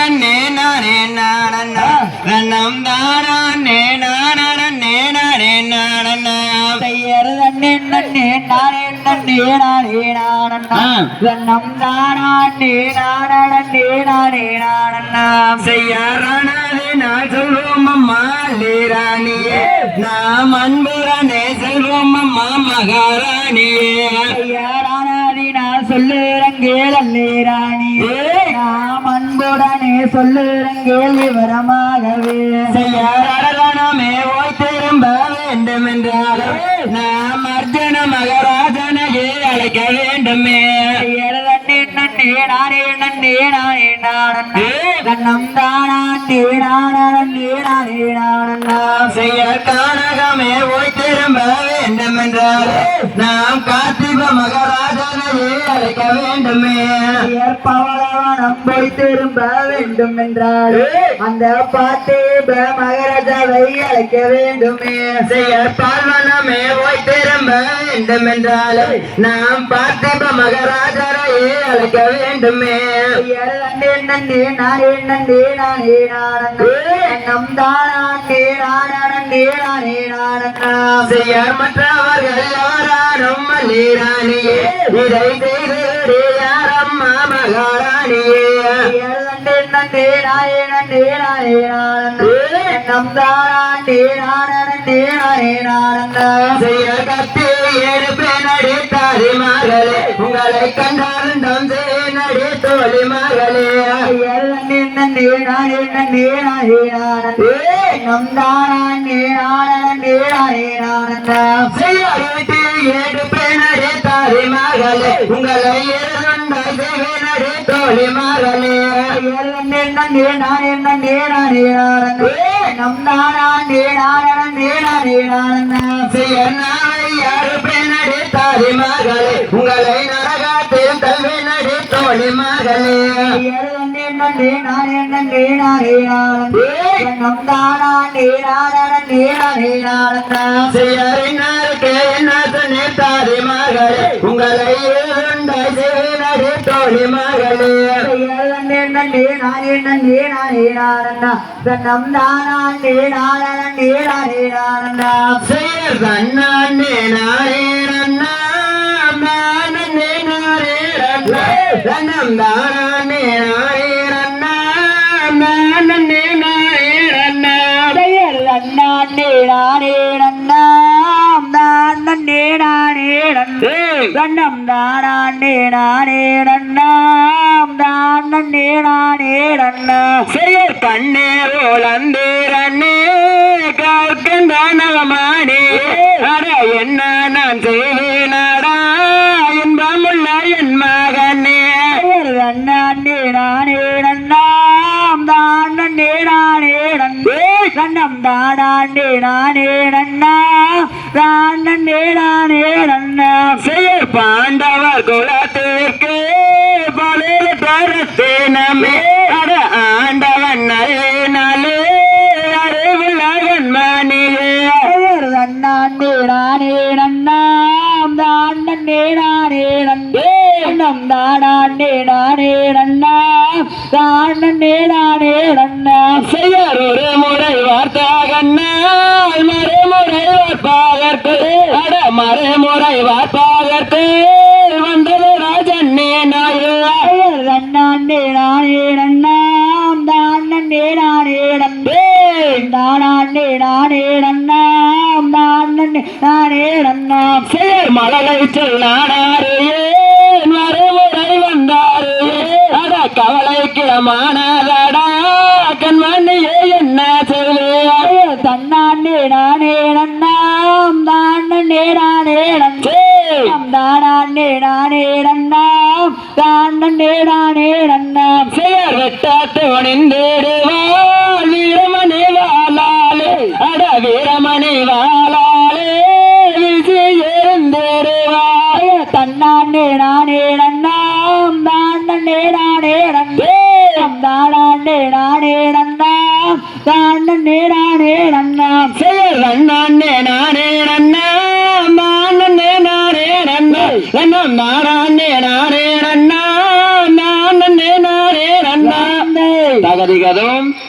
நன்னே நானே நானண்ணா நன்னம் தானே நானே நானே நானண்ணா செய்யறது நன்னே நானே நன்னே நானே நானண்ணா. வெண்ணம் தானே நானே நானே நானண்ணா செய்யாரானே நான் சொல்வோம் அம்மா லேராணியே நாம் அன்புரானே செல்வோம் அம்மா மகாராணியே. ஐயாரானாதி நான் சொல்லுறங்கேல் அல்லேராணியே நாம் அன்புடனே சொல்லுறங்கேல் விவரமாகவே செய்யாரானமே ஓய் திரும்ப வேண்டும் என்றாலும் நாம் அர்ஜுன மகராஜனையே அழைக்க வேண்டுமே. நன்னே நன்னே நானே நன்னே நானே நானண்ணா. கண்ணம் தானே நானே நானே நானண்ணா. செய்ய கானகமே ஓய் திரும்ப வேண்டும் என்றால் நாம் கார்த்திக மகராஜனையே அழைக்க வேண்டுமே பவளவனம் போய் திரும்ப வேண்டும் என்றால் அந்த பாட்டு மகராஜாவை அழைக்க வேண்டுமே. திரும்ப வேண்டும் என்றால் நாம் பார்த்திப மகராஜரையே அழைக்க வேண்டுமே. நன்னே நானே நன்னே நானே நானண்ணா. நம் தானே நானே நானே செய்ய மற்றவர்கள் யாரானும் மல்லீராணியே இதை செய்து யாரம்மா மகாராணியே? நன்னே நன்னே நானே நன்னே நானே நானண்ணா நம் தானே நானே நானே நானண்ணா செய்ய கத்தி எடுப்பேன் அடித்தாரி மகளே உங்களை கண்டாலும் நடி தோழி மகளே நம் நானே நானண்ணா செய்ய மகளே உங்களை அடி தோழி மகளே நன்னே நானே நன்னே நானே நம் நானே நானே யாரு பெண்ணடி தாரி மகளே உங்களை நரகாத்தில் தல்வேன் அடி தோழி மகளே நன்னே நானே நன்னே நானே நம் தானே நானே நானே நானண்ணா மகளே உங்களை இரண்டாய் செய்வேன் அடி தோழி மகளே. நன்னே நன்னே நானே நன்னே நானே நானண்ணா நம் தானே நானே நானே நானண்ணா செய்ய தன்னானே நாரே ரன்னா நானே நாரே ரன்னா. தன்னம் தானே நாரே ரன்னா நானே நாரே ரன்னா. நன்னானே நானே நன்னாம் நான் நன்னே நானே நன்னே கண்ணம் தானே நானே நன்னாம் தான் நன்னே நானே நன்னா செய்யர் கண்ணே ஓலந்தீரண்ணே கார்கந்தானவமானே அட என்ன நான் செய்வேனடா இன்பமுள்ள என் மகனே. நன்னானே நானே நன்னே கண்ணம் தானே நானே நன்னா நன்னே நானே நன்னா. செய்யர் பாண்டவர் குலத்திற்கு பழைய தரத்தே நம்மே அட ஆண்டவன் நல்லே நல்லே அறிவுள்ளவன் மணியே நன்னாண்டே நானே நன்னாம் நன்னே நானே நன்னே. நம் தானே நானே நன்னே நானே நன்னாம் நானே நன்னாம் செயல் மலரை சொல்லானாரே மறுமுறை வந்தாரே? அட கவலைக்கு மானதடா கண்மணியே என்ன சொல்வே தன்னாண்டே நானே நன்னாம் தான் நன்னே நானே நன்னே தானே நானே நன்னாம் தான் நன்னே நானே நன்னாம் செயல் வெட்டாட்டு வணிந்திடுவாள் நானே நன்னே தானே நானே நன்னாம் தான் நன்னே நானே நன்னாம் செயல் நானே நானே நானே நன்னம் நானே நானே நானே நானே